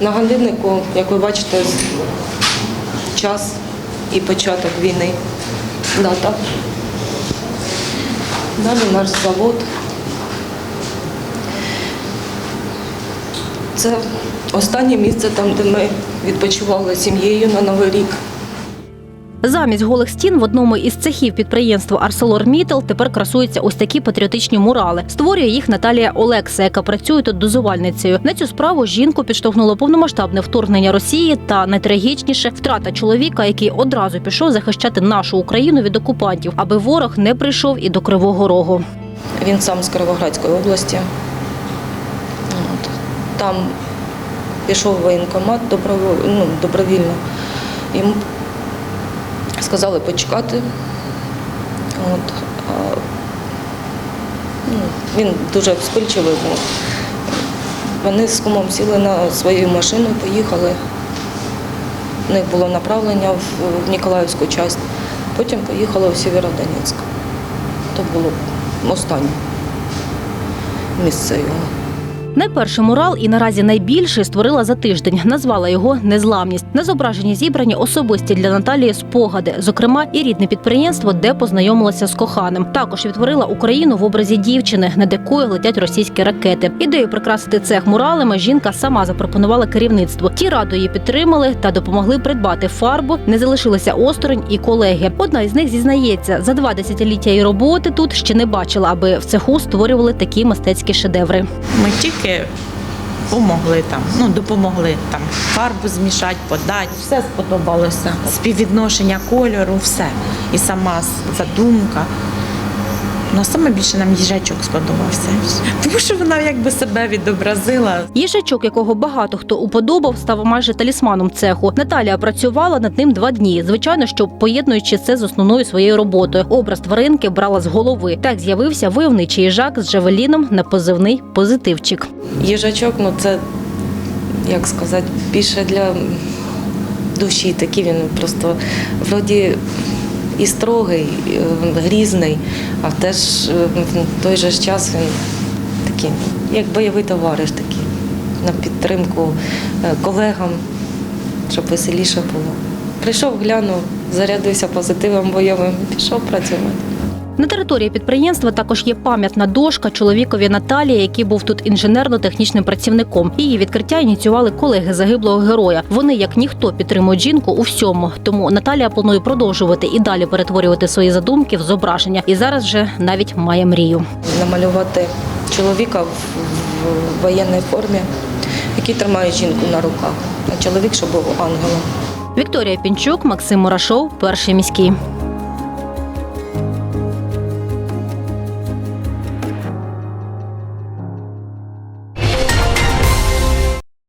На годиннику, як ви бачите, час і початок війни. Дата. Далі наш завод. Це останнє місце там, де ми відпочивали сім'єю на Новий рік. Замість голих стін в одному із цехів підприємства ArcelorMittal тепер красуються ось такі патріотичні мурали. Створює їх Наталія Олекса, яка працює тут дозувальницею. На цю справу жінку підштовхнуло повномасштабне вторгнення Росії та найтрагічніше втрата чоловіка, який одразу пішов захищати нашу Україну від окупантів, аби ворог не прийшов і до Кривого Рогу. Він сам з Кировоградської області. Там пішов воєнкомат доброво- ну, добровільно. Йому сказали почекати. От. Ну, він дуже вспильчивий був. Вони з кумом сіли на свою машину, поїхали. У них було направлення в, Ніколаївську частину. Потім поїхали у Сєвєродонецьк. То було останнє місце його. Найперший мурал і наразі найбільший створила за тиждень. Назвала його Незламність. На зображенні зібрані особисті для Наталії спогади, зокрема, і рідне підприємство, де познайомилася з коханим. Також відтворила Україну в образі дівчини, над якою летять російські ракети. Ідею прикрасити цех муралами жінка сама запропонувала керівництву. Ті радо її підтримали та допомогли придбати фарбу. Не залишилися осторонь і колеги. Одна із них зізнається, за два десятиліття її роботи тут ще не бачила, аби в цеху створювали такі мистецькі шедеври. Ми тільки помогли там, ну допомогли там фарбу змішати, подати. Все сподобалося. Співвідношення кольору, все. І сама задумка. Ну, саме більше нам їжачок сподобався. Тому що вона якби себе відобразила. Їжачок, якого багато хто уподобав, став майже талісманом цеху. Наталія працювала над ним два дні. Звичайно, що поєднуючи це з основною своєю роботою. Образ тваринки брала з голови. Так з'явився войовничий їжак з Джавеліном на позивний позитивчик. Їжачок, ну це, як сказати, більше для душі такий він просто вроді і строгий, і, е, грізний, а теж е, в той же час він такий, як бойовий товариш такий, на підтримку е, колегам, щоб веселіше було. Прийшов, глянув, зарядився позитивом бойовим, пішов працювати. На території підприємства також є пам'ятна дошка чоловікові Наталії, який був тут інженерно-технічним працівником. Її відкриття ініціювали колеги загиблого героя. Вони, як ніхто, підтримують жінку у всьому. Тому Наталія планує продовжувати і далі перетворювати свої задумки в зображення. І зараз вже навіть має мрію. намалювати чоловіка в, воєнній формі, який тримає жінку на руках, а чоловік, щоб був ангелом. Вікторія Пінчук, Максим Мурашов, перший міський.